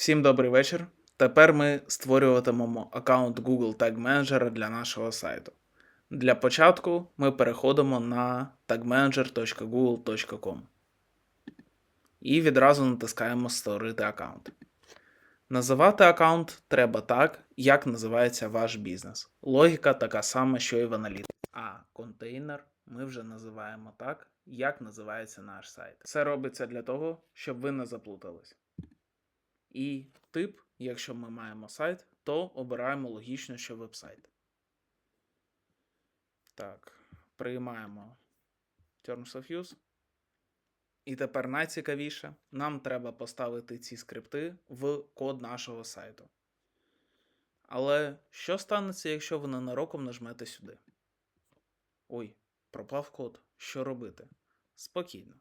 Всім добрий вечір. Тепер ми створюватимемо аккаунт Google Tag Manager для нашого сайту. Для початку ми переходимо на tagmanager.google.com і відразу натискаємо Створити аккаунт. Називати аккаунт треба так, як називається ваш бізнес. Логіка така сама, що і в аналітиці. А контейнер ми вже називаємо так, як називається наш сайт. Це робиться для того, щоб ви не заплутались. І тип, якщо ми маємо сайт, то обираємо логічно, що веб-сайт. Так, приймаємо Terms of Use. І тепер найцікавіше, нам треба поставити ці скрипти в код нашого сайту. Але що станеться, якщо ви ненароком нажмете сюди? Ой, пропав код. Що робити? Спокійно.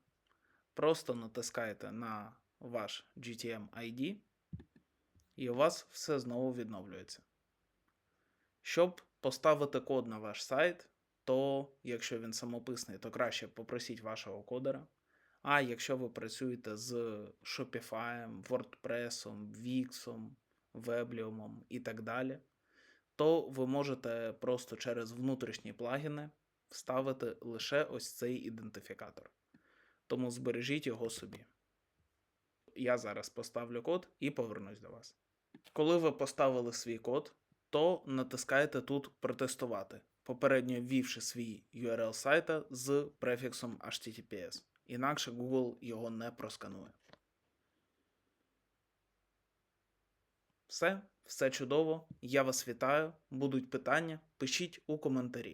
Просто натискаєте на ваш GTM ID, і у вас все знову відновлюється. Щоб поставити код на ваш сайт, то якщо він самописний, то краще попросіть вашого кодера. А якщо ви працюєте з Shopify, WordPress, Wix, Weblium і так далі, то ви можете просто через внутрішні плагіни вставити лише ось цей ідентифікатор. Тому збережіть його собі. Я зараз поставлю код і повернусь до вас. Коли ви поставили свій код, то натискаєте тут Протестувати, попередньо ввівши свій URL сайта з префіксом HTTPS. Інакше Google його не просканує. Все, все чудово. Я вас вітаю. Будуть питання, пишіть у коментарі.